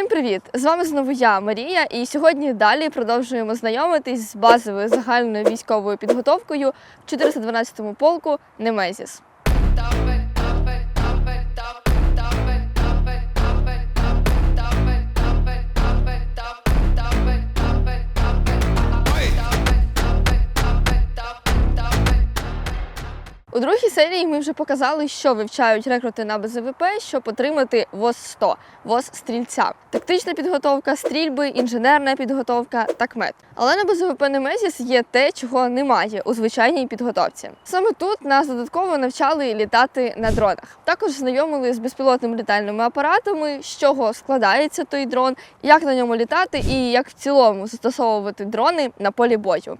Всім привіт! З вами знову я, Марія, і сьогодні далі продовжуємо знайомитись з базовою загальною військовою підготовкою в 412-му полку Немезіс. Другій серії ми вже показали, що вивчають рекрути на БЗВП, щоб отримати ВОЗ 100 ВОЗ стрільця. Тактична підготовка, стрільби, інженерна підготовка та кмет. Але на БЗВП Немезіс є те, чого немає у звичайній підготовці. Саме тут нас додатково навчали літати на дронах. Також знайомили з безпілотними літальними апаратами, з чого складається той дрон, як на ньому літати і як в цілому застосовувати дрони на полі бою.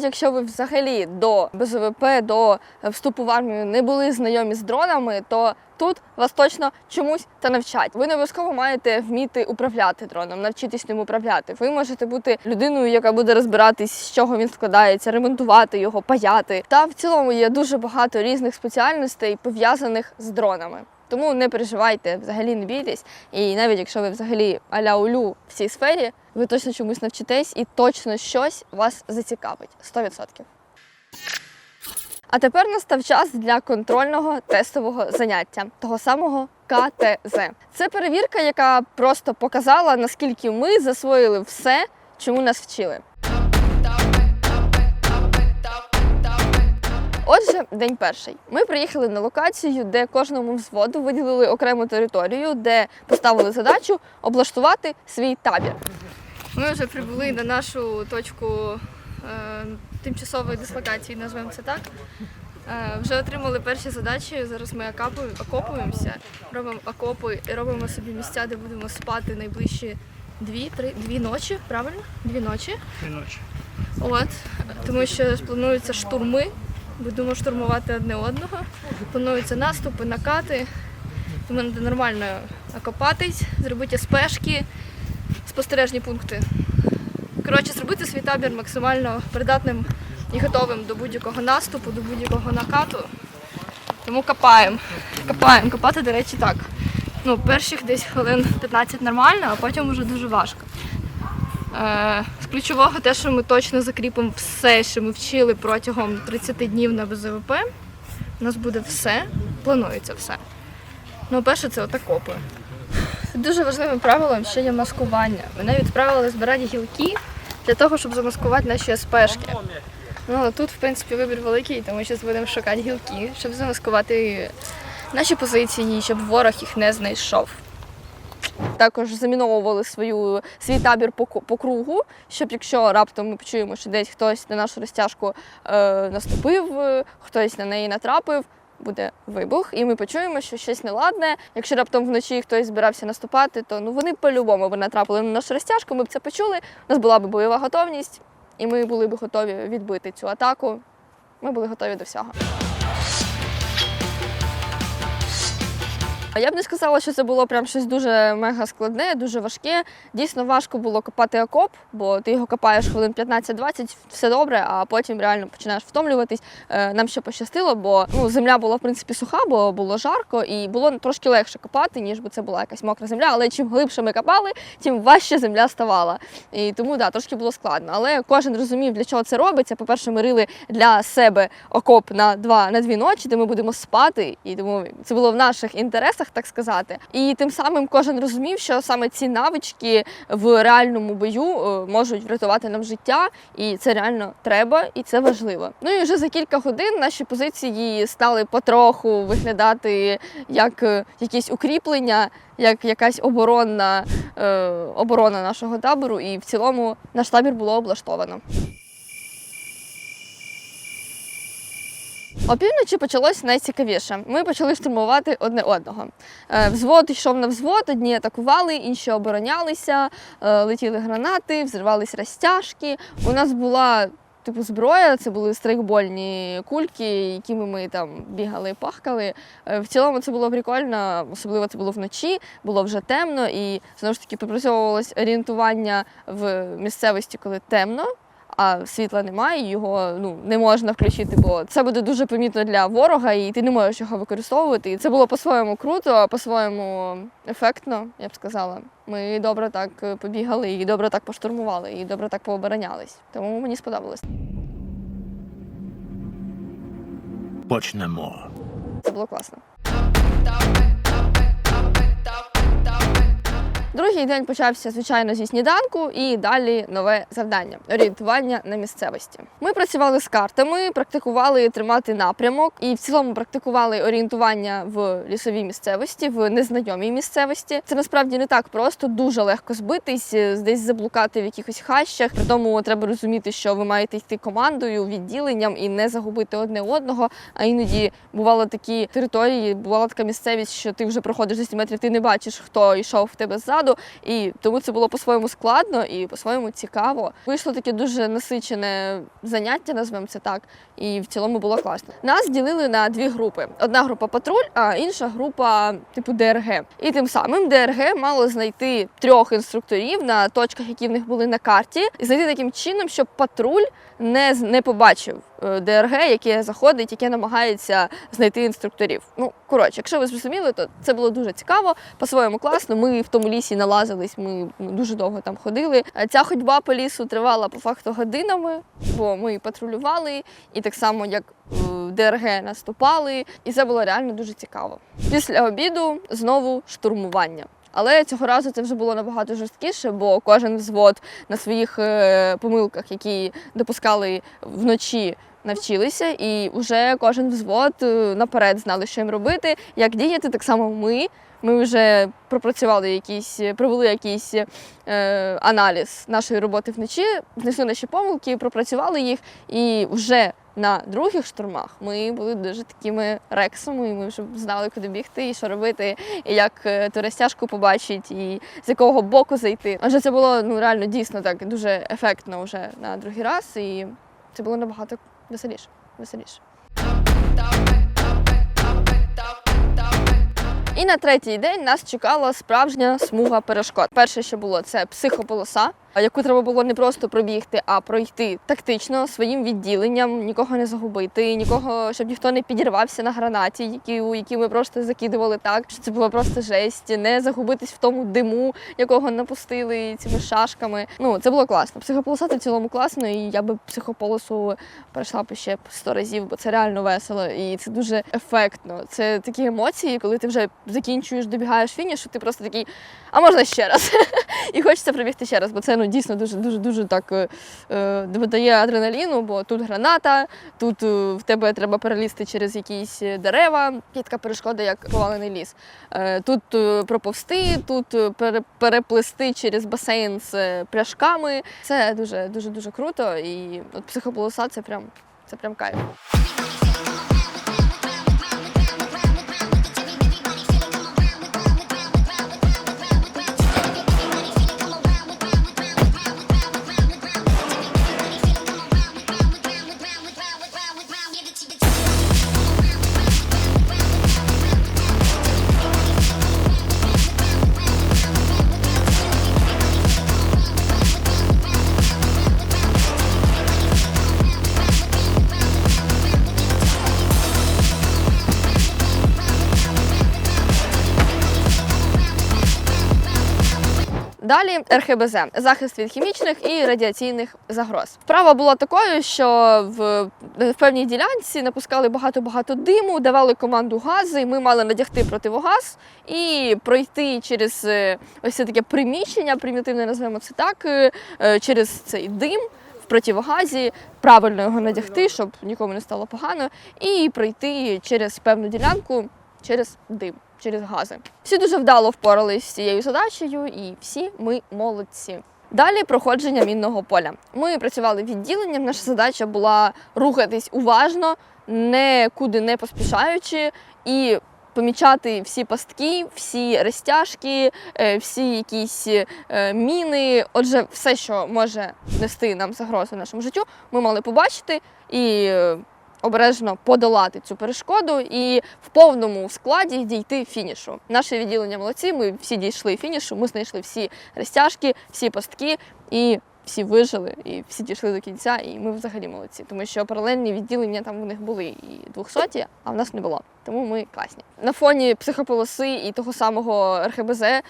Навіть якщо ви взагалі до БЗВП, до вступу в армію не були знайомі з дронами, то тут вас точно чомусь та навчать. Ви не обов'язково маєте вміти управляти дроном, навчитись ним управляти. Ви можете бути людиною, яка буде розбиратись, з чого він складається, ремонтувати його, паяти. Та в цілому є дуже багато різних спеціальностей пов'язаних з дронами. Тому не переживайте, взагалі не бійтесь. І навіть якщо ви взагалі аля улю в цій сфері, ви точно чомусь навчитесь і точно щось вас зацікавить 100%. А тепер настав час для контрольного тестового заняття, того самого КТЗ. Це перевірка, яка просто показала, наскільки ми засвоїли все, чому нас вчили. Отже, день перший. Ми приїхали на локацію, де кожному взводу виділили окрему територію, де поставили задачу облаштувати свій табір. Ми вже прибули на нашу точку е, тимчасової дислокації, назвемо це так. Е, вже отримали перші задачі. Зараз ми окопуємося, робимо окопи і робимо собі місця, де будемо спати найближчі дві, три, дві ночі, правильно? Дві ночі. Дві ночі. От, тому що плануються штурми, будемо штурмувати одне одного. Плануються наступи, накати. Тому треба нормально окопатись, зробити спешки, спостережні пункти. Коротше, зробити свій табір максимально придатним і готовим до будь-якого наступу, до будь-якого накату. Тому копаємо. Копаємо. Копати, до речі, так. Ну, перших десь хвилин 15 нормально, а потім вже дуже важко. Е, З ключового те, що ми точно закріпимо все, що ми вчили протягом 30 днів на БЗВП. У нас буде все, планується все. Ну, перше, це отакопи. Дуже важливим правилом ще є маскування. Мене відправили збирати гілки для того, щоб замаскувати наші СПшки. Ну, тут, в принципі, вибір великий, тому що будемо шукати гілки, щоб замаскувати наші позиції, щоб ворог їх не знайшов. Також заміновували свою, свій табір по, по кругу, щоб якщо раптом ми почуємо, що десь хтось на нашу розтяжку е, наступив, е, хтось на неї натрапив, буде вибух, і ми почуємо, що щось неладне. Якщо раптом вночі хтось збирався наступати, то ну вони по-любому б натрапили на нашу розтяжку, ми б це почули, у нас була б бойова готовність, і ми були б готові відбити цю атаку. Ми були готові до всього. Я б не сказала, що це було прям щось дуже мега складне, дуже важке. Дійсно важко було копати окоп, бо ти його копаєш хвилин 15-20, все добре, а потім реально починаєш втомлюватись. Е, Нам ще пощастило, бо ну, земля була в принципі суха, бо було жарко, і було трошки легше копати, ніж би це була якась мокра земля. Але чим глибше ми копали, тим важче земля ставала. І тому да, трошки було складно. Але кожен розумів, для чого це робиться. По-перше, ми рили для себе окоп на два на дві ночі, де ми будемо спати, і тому це було в наших інтересах, так сказати. І тим самим кожен розумів, що саме ці навички в реальному бою е, можуть врятувати нам життя, і це реально треба, і це важливо. Ну і вже за кілька годин наші позиції стали потроху виглядати як е, якісь укріплення, як якась оборонна е, оборона нашого табору, і в цілому наш табір було облаштовано. Опівночі почалось найцікавіше. Ми почали штурмувати одне одного. Е, Взвод йшов на взвод, одні атакували, інші оборонялися, е, летіли гранати, взривались розтяжки. У нас була типу зброя, це були страйкбольні кульки, якими ми там бігали і пахкали. Е, В цілому це було прикольно, особливо це було вночі, було вже темно, і знову ж таки попрацьовувалось орієнтування в місцевості, коли темно. А світла немає, його ну не можна включити, бо це буде дуже помітно для ворога, і ти не можеш його використовувати. І це було по-своєму круто, по-своєму ефектно, я б сказала. Ми добре так е, побігали, і добре так поштурмували, і добре так пооборонялись. Тому мені сподобалось. Почнемо. Це було класно. Другий день почався, звичайно, зі сніданку, і далі нове завдання орієнтування на місцевості. Ми працювали з картами, практикували тримати напрямок і в цілому практикували орієнтування в лісовій місцевості, в незнайомій місцевості. Це насправді не так просто, дуже легко збитись, е, десь заблукати в якихось хащах. При тому треба розуміти, що ви маєте йти командою, відділенням і не загубити одне одного. А іноді бували такі території, бувала така місцевість, що ти вже проходиш 10 метрів, ти не бачиш, хто йшов в тебе ззаду. І тому це було по-своєму складно і по-своєму цікаво. Вийшло таке дуже насичене заняття, назвемо це так, і в цілому було класно. Нас ділили на дві групи: одна група патруль, а інша група типу ДРГ. І тим самим ДРГ мало знайти трьох інструкторів на точках, які в них були на карті, і знайти таким чином, щоб патруль не, не побачив ДРГ, яке заходить, яке намагається знайти інструкторів. Ну коротше, якщо ви зрозуміли, то це було дуже цікаво, по-своєму класно. Ми в тому лісі налазились, ми дуже довго там ходили. Е, Ця ходьба по лісу тривала по факту годинами, бо ми патрулювали, і так само як е, ДРГ наступали, і це було реально дуже цікаво. Після обіду знову штурмування. Але цього разу це вже було набагато жорсткіше, бо кожен взвод на своїх е, помилках, які допускали вночі, навчилися, і вже кожен взвод е, наперед знали, що їм робити, як діяти. Так само ми. Ми вже пропрацювали якісь, провели якийсь е, аналіз нашої роботи вночі, знайшли наші помилки, пропрацювали їх, і вже на других штурмах ми були дуже такими рексами, і ми вже знали, куди бігти, і що робити, і як е, ту розтяжку побачити, і з якого боку зайти. Адже це було ну реально дійсно так дуже ефектно вже на другий раз, і це було набагато веселіше. веселіше. І на третій день нас чекала справжня смуга перешкод. Перше, що було, це психополоса, яку треба було не просто пробігти, а пройти тактично своїм відділенням, нікого не загубити, нікого, щоб ніхто не підірвався на гранаті, які, які ми просто закидували так, що це було просто жесть, не загубитись в тому диму, якого напустили цими шашками. Ну це було класно. Психополоса в цілому класно, і я би психополосу пройшла б ще сто разів, бо це реально весело і це дуже ефектно. Це такі емоції, коли ти вже закінчуєш, добігаєш фінішу, ти просто такий, а можна ще раз? І хочеться пробігти ще раз, бо це ну дійсно дуже дуже дуже так е, е, додає адреналіну, бо тут граната, тут е, в тебе треба перелізти через якісь дерева. Є така перешкода, як повалений ліс. Е, тут е, проповсти, тут е, пере- через басейн з е, пляшками. Це дуже дуже дуже круто. І от психополоса це прям це прям кайф. Далі РХБЗ захист від хімічних і радіаційних загроз. Справа була такою, що в, в певній ділянці напускали багато-багато диму, давали команду гази. Ми мали надягти противогаз і пройти через е, ось це таке приміщення, примітивне назвемо це так, е, е, через цей дим. Противогазі правильно його надягти, щоб нікому не стало погано, і пройти через певну ділянку через дим, через гази. Всі дуже вдало впоралися з цією задачею, і всі ми молодці. Далі проходження мінного поля. Ми працювали відділенням. Наша задача була рухатись уважно, нікуди не поспішаючи і помічати всі пастки, всі розтяжки, е, всі якісь е, міни. Отже, все, що може нести нам загрозу нашому життю, ми мали побачити і е, обережно подолати цю перешкоду і в повному складі дійти фінішу. Наше відділення молодці. Ми всі дійшли фінішу. Ми знайшли всі розтяжки, всі пастки і. Всі вижили і всі дійшли до кінця, і ми взагалі молодці, тому що паралельні відділення там у них були і 200, а в нас не було. Тому ми класні. На фоні психополоси і того самого РХБЗ е,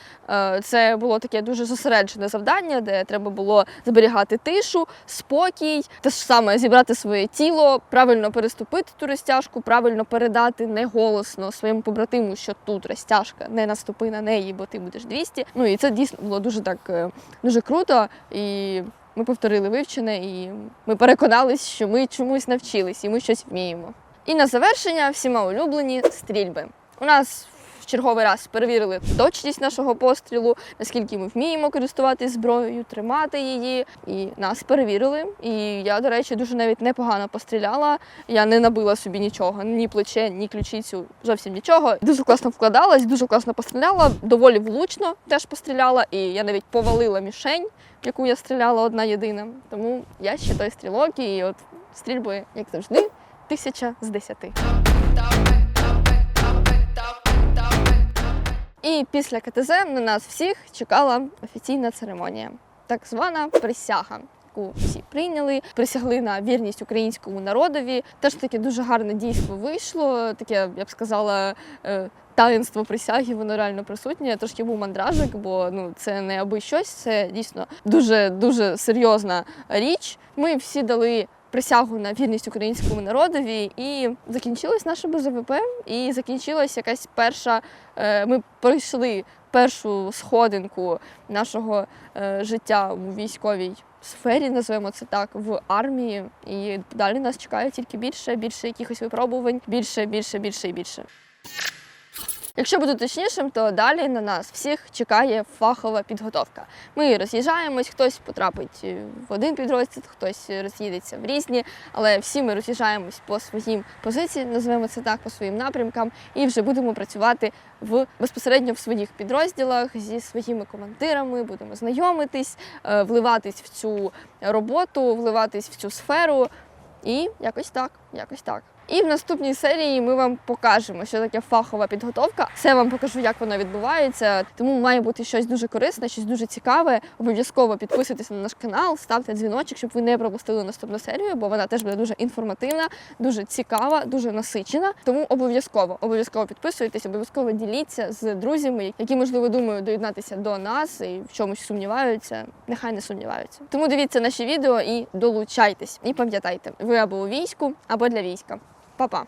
це було таке дуже зосереджене завдання, де треба було зберігати тишу, спокій, те ж саме зібрати своє тіло, правильно переступити ту розтяжку, правильно передати неголосно своєму побратиму, що тут розтяжка, не наступи на неї, бо ти будеш 200. Ну і це дійсно було дуже так е, дуже круто. І ми повторили вивчене, і ми переконались, що ми чомусь навчились, і ми щось вміємо. І на завершення всіма улюблені стрільби. У нас в черговий раз перевірили точність нашого пострілу, наскільки ми вміємо користуватись зброєю, тримати її. І нас перевірили. І я, до речі, дуже навіть непогано постріляла. Я не набила собі нічого, ні плече, ні ключицю, зовсім нічого. Дуже класно вкладалась, дуже класно постріляла, доволі влучно теж постріляла, і я навіть повалила мішень, в яку я стріляла одна єдина. Тому я ще той стрілок, і от стрільби, як завжди, тисяча з десяти. І після КТЗ на нас всіх чекала офіційна церемонія, так звана присяга. Яку всі прийняли, присягли на вірність українському народові. Теж таке дуже гарне дійство вийшло. Таке, я б сказала, е, таїнство присяги, воно реально присутнє. Трошки був мандражик, бо ну це не аби щось, це дійсно дуже дуже серйозна річ. Ми всі дали присягу на вірність українському народові, і закінчилось наше БЗВП, і закінчилась якась перша. е, Ми пройшли першу сходинку нашого е, життя у військовій сфері, називаємо це так, в армії. І далі нас чекає тільки більше, більше якихось випробувань, більше, більше, більше і більше. Якщо бути точнішим, то далі на нас всіх чекає фахова підготовка. Ми роз'їжджаємось, хтось потрапить в один підрозділ, хтось роз'їдеться в різні, але всі ми роз'їжджаємось по своїм позиціям, називаємо це так, по своїм напрямкам, і вже будемо працювати в безпосередньо в своїх підрозділах зі своїми командирами, будемо знайомитись, е, вливатись в цю роботу, вливатись в цю сферу. І якось так, якось так. І в наступній серії ми вам покажемо, що таке фахова підготовка. Все вам покажу, як воно відбувається. Тому має бути щось дуже корисне, щось дуже цікаве. Обов'язково підписуйтесь на наш канал, ставте дзвіночок, щоб ви не пропустили наступну серію, бо вона теж буде дуже інформативна, дуже цікава, дуже насичена. Тому обов'язково, обов'язково підписуйтесь, обов'язково діліться з друзями, які можливо думають доєднатися до нас і в чомусь сумніваються. Нехай не сумніваються. Тому дивіться наші відео і долучайтесь. І пам'ятайте, ви або у війську, або для війська. Па-па!